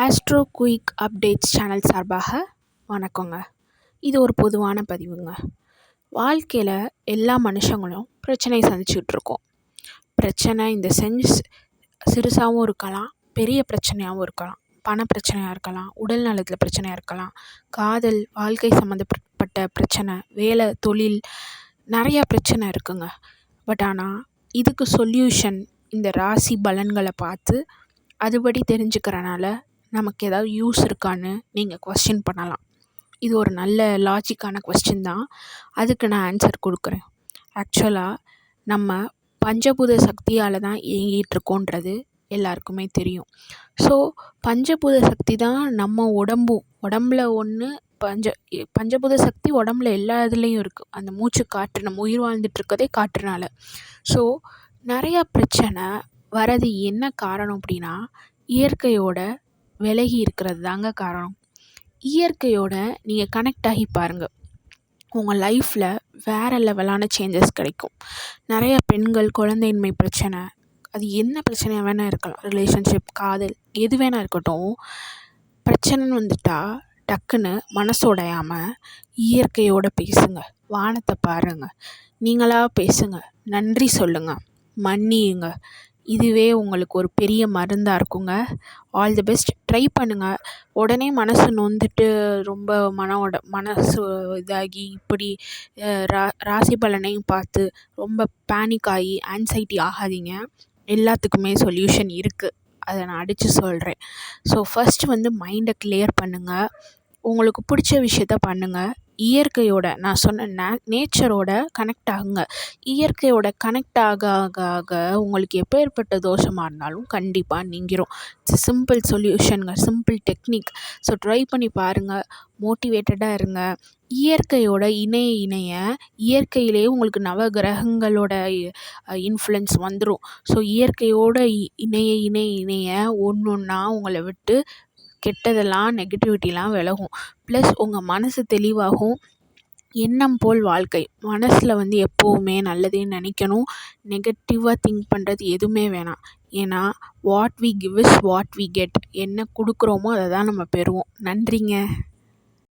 Astro quick updates channel சார்பாக வணக்கங்க. இது ஒரு பொதுவான பதிவுங்க. வாழ்க்கையில் எல்லா மனுஷங்களும் பிரச்சனை சந்திச்சுட்ருக்கோம் பிரச்சனை இந்த சென்ஸ் சிறுசாகவும் இருக்கலாம் பெரிய பிரச்சனையாகவும் இருக்கலாம். பண பிரச்சனையாக இருக்கலாம் உடல் நலத்தில் பிரச்சனையாக இருக்கலாம் காதல் வாழ்க்கை சம்மந்தப்பட்ட பிரச்சனை வேலை தொழில் நிறையா பிரச்சனை இருக்குங்க. பட் ஆனால் இதுக்கு சொல்யூஷன் இந்த ராசி பலன்களை பார்த்து அதுபடி தெரிஞ்சுக்கிறனால நமக்கு ஏதாவது யூஸ் இருக்கான்னு நீங்கள் கொஸ்டின் பண்ணலாம். இது ஒரு நல்ல லாஜிக்கான கொஸ்டின் தான். அதுக்கு நான் ஆன்சர் கொடுக்குறேன். ஆக்சுவலாக நம்ம பஞ்சபூத சக்தியால் தான் இயங்கிகிட்ருக்கோன்றது எல்லாருக்குமே தெரியும். ஸோ பஞ்சபூத சக்தி தான் நம்ம உடம்பும் உடம்புல ஒன்று பஞ்ச பஞ்சபூத சக்தி உடம்புல எல்லா இதுலேயும் இருக்குது அந்த மூச்சு காற்று நம்ம உயிர் வாழ்ந்துட்டுருக்கதே காற்றுனால. ஸோ நிறையா பிரச்சனை வரது என்ன காரணம் அப்படின்னா இயற்கையோட விலகி இருக்கிறது தாங்க காரணம். இயற்கையோட நீங்கள் கனெக்ட் ஆகி பாருங்கள் உங்கள் லைஃப்பில் வேறு லெவலான சேஞ்சஸ் கிடைக்கும். நிறைய பெண்கள் குழந்தையின்மை பிரச்சனை அது என்ன பிரச்சனையாக வேணால் இருக்கலாம். ரிலேஷன்ஷிப் காதல் எது வேணால் இருக்கட்டும். பிரச்சனைன்னு வந்துட்டால் டக்குன்னு மனசு உடையாமல் இயற்கையோடு பேசுங்க. வானத்தை பாருங்கள் நீங்களாக பேசுங்க. நன்றி சொல்லுங்கள் மன்னியுங்க. இதுவே உங்களுக்கு ஒரு பெரிய மருந்தாக இருக்குங்க. ஆல் தி பெஸ்ட் ட்ரை பண்ணுங்கள் உடனே மனசு நொந்துட்டு ரொம்ப மன உட மனசு இதாகி இப்படி ரா ராசி பலனையும் பார்த்து ரொம்ப பேனிக் ஆகி ஆன்சைட்டி ஆகாதீங்க. எல்லாத்துக்குமே சொல்யூஷன் இருக்குது அதை நான் அடித்து சொல்கிறேன் ஸோ ஃபஸ்ட்டு வந்து மைண்டை கிளியர் பண்ணுங்கள் உங்களுக்கு பிடிச்ச விஷயத்த பண்ணுங்கள் இயற்கையோட நான் சொன்ன நே நேச்சரோட கனெக்ட் ஆகுங்க. இயற்கையோட கனெக்ட் ஆக ஆக ஆக உங்களுக்கு எப்பேற்பட்ட தோஷமாக இருந்தாலும் கண்டிப்பாக நீங்கிரும். இட்ஸ் சிம்பிள் சொல்யூஷனுங்க சிம்பிள் டெக்னிக் ஸோ ட்ரை பண்ணி பாருங்கள் மோட்டிவேட்டடாக இருங்க. இயற்கையோட இணைய இணைய இயற்கையிலேயே உங்களுக்கு நவ கிரகங்களோட இன்ஃப்ளூயன்ஸ் வந்துடும் ஸோ இயற்கையோட இணைய இணைய இணைய ஒன்று ஒன்றா உங்களை விட்டு கெட்டதெல்லாம் நெகட்டிவிட்டிலாம் விலகும். ப்ளஸ் உங்கள் மனசு தெளிவாகும். எண்ணம் போல் வாழ்க்கை. மனசில் வந்து எப்போவுமே நல்லதே நினைக்கணும். நெகட்டிவாக திங்க் பண்ணுறது எதுவுமே வேணாம். ஏன்னா what we give is what we get என்ன கொடுக்குறோமோ அதை தான் நம்ம பெறுவோம். நன்றிங்க.